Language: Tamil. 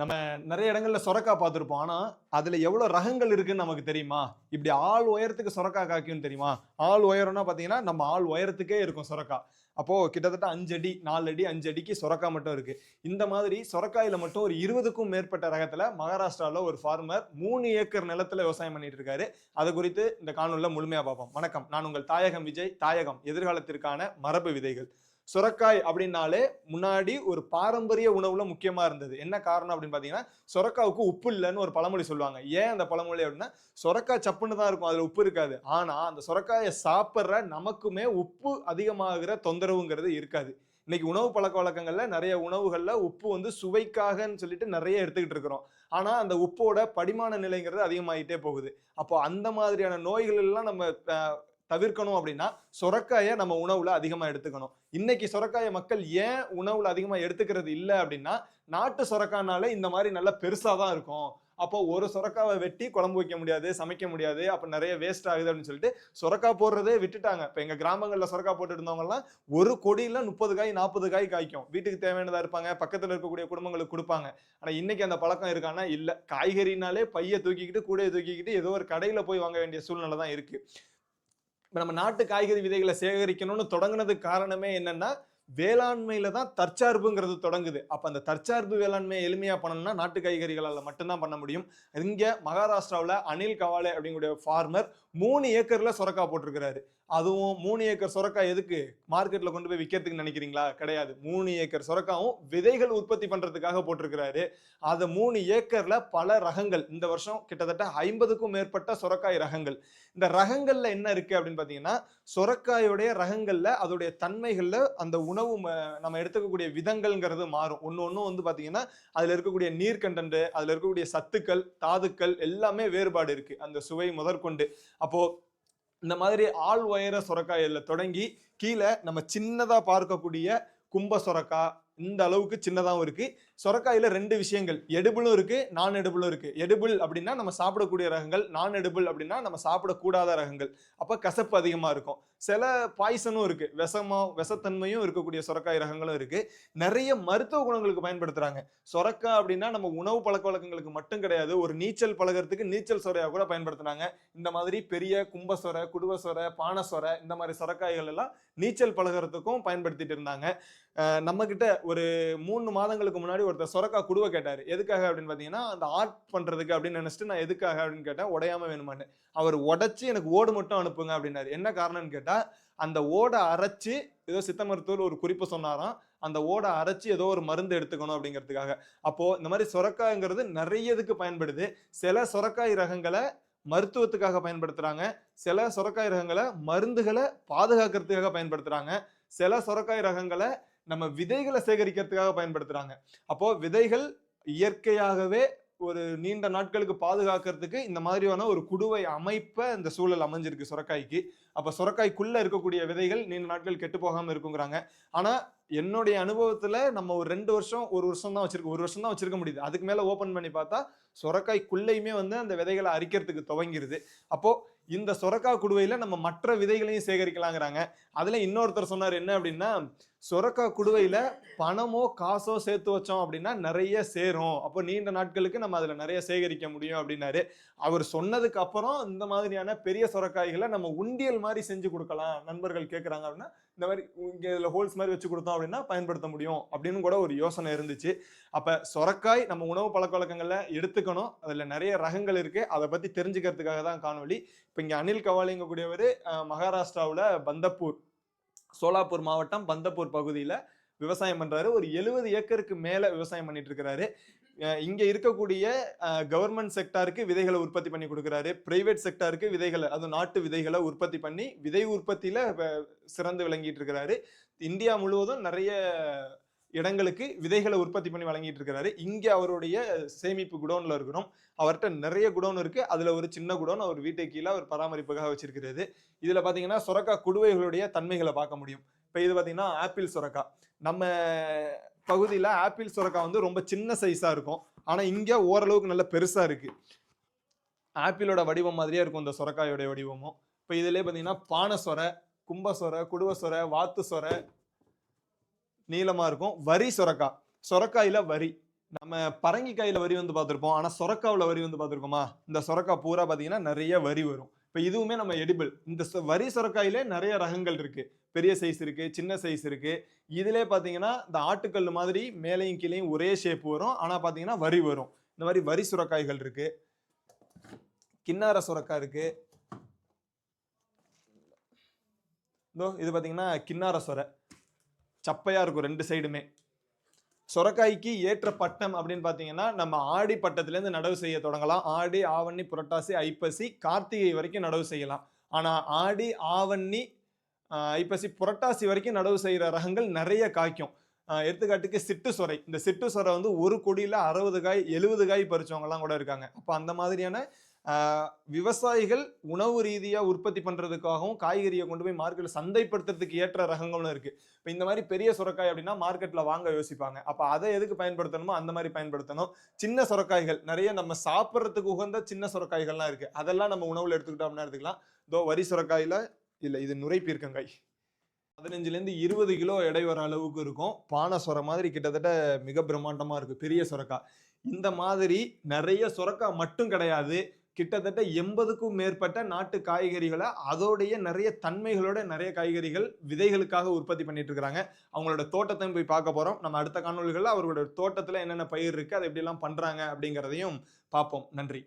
நம்ம நிறைய இடங்கள்ல சொரக்கா பார்த்துருப்போம். ஆனால் அதில் எவ்வளோ ரகங்கள் இருக்குன்னு நமக்கு தெரியுமா? இப்படி ஆள் உயரத்துக்கு சொரக்கா காய்க்கும்னு தெரியுமா? ஆள் உயரம்னா பார்த்தீங்கன்னா நம்ம ஆள் உயரத்துக்கே இருக்கும் சொரக்கா அப்போது கிட்டத்தட்ட அஞ்சு அடி நாலு அடி அஞ்சு அடிக்கு சொரக்கா மட்டும் இருக்குது இந்த மாதிரி சொரக்காயில் மட்டும் ஒரு இருபதுக்கும் மேற்பட்ட ரகத்தில் மகாராஷ்டிராவில் ஒரு ஃபார்மர் மூணு ஏக்கர் நிலத்துல விவசாயம் பண்ணிட்டு இருக்காரு. அது குறித்து இந்த காணொலியில் முழுமையாக பார்ப்போம். வணக்கம். நான் உங்கள் தாயகம் விஜய். தாயகம் எதிர்காலத்திற்கான மரபு விதைகள். சுரக்காய் அப்படின்னாலே முன்னாடி ஒரு பாரம்பரிய உணவுல முக்கியமா இருந்தது. என்ன காரணம் அப்படின்னு பாத்தீங்கன்னா சொரக்காவுக்கு உப்பு இல்லைன்னு ஒரு பழமொழி சொல்லுவாங்க. ஏன் அந்த பழமொழி அப்படின்னா சொரக்காய் சப்புன்னு தான் இருக்கும் அதுல உப்பு இருக்காது. ஆனா அந்த சுரக்காயை சாப்பிட்ற நமக்குமே உப்பு அதிகமாகிற தொந்தரவுங்கிறது இருக்காது. இன்னைக்கு உணவு பழக்க வழக்கங்கள்ல நிறைய உணவுகள்ல உப்பு வந்து சுவைக்காகன்னு சொல்லிட்டு நிறைய எடுத்துக்கிட்டு இருக்கிறோம். ஆனா அந்த உப்போட படிமான நிலைங்கிறது அதிகமாயிட்டே போகுது. அப்போ அந்த மாதிரியான நோய்கள் எல்லாம் நம்ம தவிர்க்கணும் அப்படின்னா சுரக்காயை நம்ம உணவுல அதிகமா எடுத்துக்கணும். இன்னைக்கு சுரக்காயை மக்கள் ஏன் உணவுல அதிகமா எடுத்துக்கிறது இல்லை அப்படின்னா நாட்டு சொரக்கானால இந்த மாதிரி நல்லா பெருசா தான் இருக்கும். அப்போ ஒரு சொரக்காவை வெட்டி குழம்பு வைக்க முடியாது சமைக்க முடியாது அப்ப நிறைய வேஸ்ட் ஆகுது அப்படின்னு சொல்லிட்டு சுரக்கா போடுறதே விட்டுட்டாங்க. இப்ப எங்க கிராமங்கள்ல சுரக்காய் போட்டு இருந்தவங்கலாம் ஒரு கொடியில முப்பது காய் நாற்பது காய் காய்க்கும். வீட்டுக்கு தேவையானதா இருப்பாங்க பக்கத்துல இருக்கக்கூடிய குடும்பங்களுக்கு கொடுப்பாங்க. ஆனா இன்னைக்கு அந்த பழக்கம் இருக்கான்னா இல்ல. காய்கறினாலே பைய தூக்கிக்கிட்டு கூடையை தூக்கிக்கிட்டு ஏதோ ஒரு கடையில போய் வாங்க வேண்டிய சூழ்நிலை தான் இருக்கு. இப்போ நம்ம நாட்டு காய்கறி விதைகளை சேகரிக்கணும்னு தொடங்கினதுக்கு காரணமே என்னன்னா வேளாண்மையில தான் தற்சார்புங்கிறது தொடங்குது. அப்போ அந்த தற்சார்பு வேளாண்மையை எளிமையாக பண்ணணும்னா நாட்டு காய்கறிகளால் மட்டும்தான் பண்ண முடியும். இங்கே மகாராஷ்டிராவில் அனில் கவாலே அப்படிங்கக்கூடிய ஃபார்மர் மூணு ஏக்கரில் சுரக்கா போட்டிருக்கிறாரு. அதுவும் மூணு ஏக்கர் சொரக்காய் எதுக்கு? மார்க்கெட்ல கொண்டு போய் விற்கிறதுக்கு நினைக்கிறீங்களா? கிடையாது. மூணு ஏக்கர் சொரக்காவும் விதைகள் உற்பத்தி பண்றதுக்காக போட்டிருக்கிறாரு. அந்த மூணு ஏக்கர்ல பல ரகங்கள் இந்த வருஷம் கிட்டத்தட்ட ஐம்பதுக்கும் மேற்பட்ட சுரக்காய் ரகங்கள். இந்த ரகங்கள்ல என்ன இருக்கு அப்படின்னு பாத்தீங்கன்னா சுரக்காயுடைய ரகங்கள்ல அதோடைய தன்மைகள்ல அந்த உணவு ம- நம்ம எடுத்துக்கக்கூடிய விதங்கள்ங்கிறது மாறும். ஒன்று ஒன்றும் வந்து பாத்தீங்கன்னா அதுல இருக்கக்கூடிய நீர் கண்டன்ட் அதுல இருக்கக்கூடிய சத்துக்கள் தாதுக்கள் எல்லாமே வேறுபாடு இருக்கு. அந்த சுவை முதற்கொண்டு. அப்போ இந்த மாதிரி ஆள் உயர சொரக்காயில தொடங்கி கீழே நம்ம சின்னதாக பார்க்கக்கூடிய கும்ப சொரக்கா இந்த அளவுக்கு சின்னதாகவும் இருக்குது சொரக்காயில் ரெண்டு விஷயங்கள். எடுபிளும் இருக்கு நான் எடுபிளும் இருக்கு. எடுபிள் அப்படின்னா நம்ம சாப்பிடக்கூடிய ரகங்கள் நான் எடுபிள் அப்படின்னா நம்ம சாப்பிடக்கூடாத ரகங்கள். அப்போ கசப்பு அதிகமாக இருக்கும். சில பாய்சனும் இருக்கு. விஷமா விஷத்தன்மையும் இருக்கக்கூடிய சொரக்காய் ரகங்களும் இருக்கு. நிறைய மருத்துவ குணங்களுக்கு பயன்படுத்துறாங்க. சொரக்காய் அப்படின்னா நம்ம உணவு பழக்க வழக்கங்களுக்கு மட்டும் கிடையாது. ஒரு நீச்சல் பழகிறதுக்கு நீச்சல் சொரையா கூட பயன்படுத்துனாங்க இந்த மாதிரி பெரிய கும்ப சொரை குடுவ சொரை பானை சொரை இந்த மாதிரி சொரக்காய்கள் எல்லாம் நீச்சல் பழகிறதுக்கும் பயன்படுத்திட்டு இருந்தாங்க. நம்மக்கிட்ட நம்ம கிட்ட ஒரு மூணு மாதங்களுக்கு முன்னாடி ஒருத்தர் சொரக்கா குடுவை கேட்டார். எதுக்காக அப்படின்னு பார்த்தீங்கன்னா அந்த ஆர்ட் பண்ணுறதுக்கு அப்படின்னு நினச்சிட்டு நான் எதுக்காக அப்படின்னு கேட்டேன் உடையாம வேணுமான்னு. அவர் உடச்சி எனக்கு ஓடு மட்டும் அனுப்புங்க அப்படின்னாரு. என்ன காரணம்னு கேட்டால் அந்த ஓடை அரைச்சி ஏதோ சித்த மருத்துவர் ஒரு குறிப்பு சொன்னாராம். அந்த ஓடை அரைச்சி ஏதோ ஒரு மருந்து எடுத்துக்கணும் அப்படிங்கிறதுக்காக. அப்போது இந்த மாதிரி சொரக்காய்ங்கிறது நிறைய இதுக்கு பயன்படுது. சில சொரக்காய் ரகங்களை மருத்துவத்துக்காக பயன்படுத்துகிறாங்க சில சொரக்காய் ரகங்களை மருந்துகளை பாதுகாக்கிறதுக்காக பயன்படுத்துகிறாங்க சில சொரக்காய் ரகங்களை நம்ம விதைகளை சேகரிக்கிறதுக்காக பயன்படுத்துறாங்க. அப்போ விதைகள் இயற்கையாகவே ஒரு நீண்ட நாட்களுக்கு பாதுகாக்கிறதுக்கு இந்த மாதிரியான ஒரு குடுவை அமைப்பை இந்த சூழல் அமைஞ்சிருக்கு சுரக்காய்க்கு. அப்ப சுரக்காய்க்குள்ள இருக்கக்கூடிய விதைகள் நீண்ட நாட்கள் கெட்டு போகாம இருக்குங்கிறாங்க. ஆனா என்னுடைய அனுபவத்துல நம்ம ஒரு ரெண்டு வருஷம் ஒரு வருஷம் தான் வச்சிருக்கோம் ஒரு வருஷம் தான் வச்சிருக்க முடியுது. அதுக்கு மேல ஓபன் பண்ணி பார்த்தா சுரக்காய்க்குள்ளேயுமே வந்து அந்த விதைகளை அரிக்கிறதுக்கு துவங்கிருது. அப்போ இந்த சொரக்காய் குடுவையில் நம்ம மற்ற விதைகளையும் சேகரிக்கலாங்கிறாங்க. அதில் இன்னொருத்தர் சொன்னார் என்ன அப்படின்னா சொரக்காய் குடுவையில் பணமோ காசோ சேர்த்து வச்சோம் அப்படின்னா நிறைய சேரும். அப்போ நீண்ட நாட்களுக்கு நம்ம அதில் நிறைய சேகரிக்க முடியும் அப்படின்னாரு. அவர் சொன்னதுக்கு அப்புறம் இந்த மாதிரியான பெரிய சொரக்காய்களை நம்ம உண்டியல் மாதிரி செஞ்சு கொடுக்கலாம். நண்பர்கள் கேட்குறாங்க அப்படின்னா இந்த மாதிரி இங்கே இதில் ஹோல்ஸ் மாதிரி வச்சு கொடுத்தோம் அப்படின்னா பயன்படுத்த முடியும் அப்படின்னு கூட ஒரு யோசனை இருந்துச்சு. அப்போ சொரக்காய் நம்ம உணவு பழக்க வழக்கங்களில் எடுத்துக்கணும். அதில் நிறைய ரகங்கள் இருக்குது அதை பற்றி தெரிஞ்சுக்கிறதுக்காக தான் காணொலி இப்போ இங்கே அனில் கவாலிங்கக்கூடியவர் மகாராஷ்டிராவில் பந்தப்பூர் சோலாப்பூர் மாவட்டம் பந்தப்பூர் பகுதியில் விவசாயம் பண்ணுறாரு ஒரு எழுபது ஏக்கருக்கு மேலே விவசாயம் பண்ணிட்டு இருக்கிறாரு இங்கே இருக்கக்கூடிய கவர்மெண்ட் செக்டாருக்கு விதைகளை உற்பத்தி பண்ணி கொடுக்குறாரு. பிரைவேட் செக்டாருக்கு விதைகளை அது நாட்டு விதைகளை உற்பத்தி பண்ணி விதை உற்பத்தியில் சிறந்து விளங்கிட்டு இருக்கிறாரு இந்தியா முழுவதும் நிறைய இடங்களுக்கு விதைகளை உற்பத்தி பண்ணி வழங்கிட்டு இருக்கிறாரு இங்கே அவருடைய சேமிப்பு குடோனில் இருக்கிறோம் அவர்கிட்ட நிறைய குடோன் இருக்கு. அதில் ஒரு சின்ன குடோன் அவர் வீட்டை கீழே அவர் பராமரிப்புக்காக வச்சிருக்கிறது. இதில் பார்த்தீங்கன்னா சுரக்கா குடுவைகளுடைய தன்மைகளை பார்க்க முடியும். இப்போ இது பார்த்தீங்கன்னா ஆப்பிள் சுரக்கா. நம்ம பகுதியில் ஆப்பிள் சுரக்கா வந்து ரொம்ப சின்ன சைஸாக இருக்கும். ஆனால் இங்கே ஓரளவுக்கு நல்ல பெருசாக இருக்குது ஆப்பிளோட வடிவம் மாதிரியே இருக்கும் இந்த சுரக்காயோடைய வடிவமும். இப்போ இதிலே பார்த்தீங்கன்னா பானை சொர கும்ப சொர குடுவ சொரை வாத்து சொர நீளமாக இருக்கும். வரி சுரக்காய் சுரக்காயில் வரி. நம்ம பரங்கிக்காயில் வரி வந்து பார்த்துருப்போம். ஆனால் சுரக்காவில் வரி வந்து பார்த்துருக்கோமா? இந்த சொரக்கா பூரா பார்த்தீங்கன்னா நிறைய வரி வரும். இப்போ இதுவுமே நம்ம எடிபிள் இந்த வரி சொரக்காயிலே நிறைய ரகங்கள் இருக்குது பெரிய சைஸ் இருக்குது சின்ன சைஸ் இருக்குது இதிலே பார்த்தீங்கன்னா இந்த ஆட்டுக்கல் மாதிரி மேலையும் கீழேயும் ஒரே ஷேப் வரும். ஆனால் பார்த்தீங்கன்னா வரி வரும். இந்த மாதிரி வரி சுரக்காய்கள் இருக்குது கிண்ணார சுரக்காய் இருக்குது இதோ இது பார்த்தீங்கன்னா கிண்ணார சுரை. சப்பையாக இருக்கும் ரெண்டு சைடுமே. சொரக்காய்க்கு ஏற்ற பட்டம் அப்படின்னு பார்த்தீங்கன்னா நம்ம ஆடி பட்டத்துலேருந்து நடவு செய்ய தொடங்கலாம். ஆடி ஆவணி புரட்டாசி ஐப்பசி கார்த்திகை வரைக்கும் நடவு செய்யலாம். ஆனால் ஆடி ஆவணி ஐப்பசி புரட்டாசி வரைக்கும் நடவு செய்கிற ரகங்கள் நிறைய காய்க்கும். எடுத்துக்காட்டுக்கு சிட்டு சொரை. இந்த சிட்டு சொரை வந்து ஒரு கொடியில் அறுபது காய் எழுபது காய் பறிச்சவங்கலாம் கூட இருக்காங்க. அப்போ அந்த மாதிரியான விவசாயிகள் உணவு ரீதியாக உற்பத்தி பண்ணுறதுக்காகவும் காய்கறியை கொண்டு போய் மார்க்கெட்டில் சந்தைப்படுத்துறதுக்கு ஏற்ற ரகங்களும் இருக்குது இப்போ இந்த மாதிரி பெரிய சுரக்காய் அப்படின்னா மார்க்கெட்டில் வாங்க யோசிப்பாங்க. அப்போ அதை எதுக்கு பயன்படுத்தணுமோ அந்த மாதிரி பயன்படுத்தணும். சின்ன சுரக்காய்கள் நிறைய நம்ம சாப்பிட்றதுக்கு உகந்த சின்ன சுரக்காய்கள்லாம் இருக்குது அதெல்லாம் நம்ம உணவில் எடுத்துக்கிட்டோம்னா எடுத்துக்கலாம். இதோ வரி சுரக்காயில் இல்லை இது நுரைப்பீர்க்கங்காய் பதினஞ்சுலேருந்து இருபது கிலோ எடை வர அளவுக்கு இருக்கும். பானை சொர மாதிரி கிட்டத்தட்ட மிக பிரம்மாண்டமாக இருக்குது பெரிய சுரக்காய் இந்த மாதிரி நிறைய சுரக்காய் மட்டும் கிடையாது. கிட்டத்தட்ட எண்பதுக்கும் மேற்பட்ட நாட்டு காய்கறிகளை அதோடைய நிறைய தன்மைகளோட நிறைய காய்கறிகள் விதைகளுக்காக உற்பத்தி பண்ணிட்டு இருக்கிறாங்க. அவங்களோட தோட்டத்தையும் போய் பார்க்க போறோம். நம்ம அடுத்த காணொலிகளில் அவர்களோட தோட்டத்தில் என்னென்ன பயிர் இருக்கு அதை எப்படிலாம் பண்றாங்க அப்படிங்கிறதையும் பார்ப்போம். நன்றி.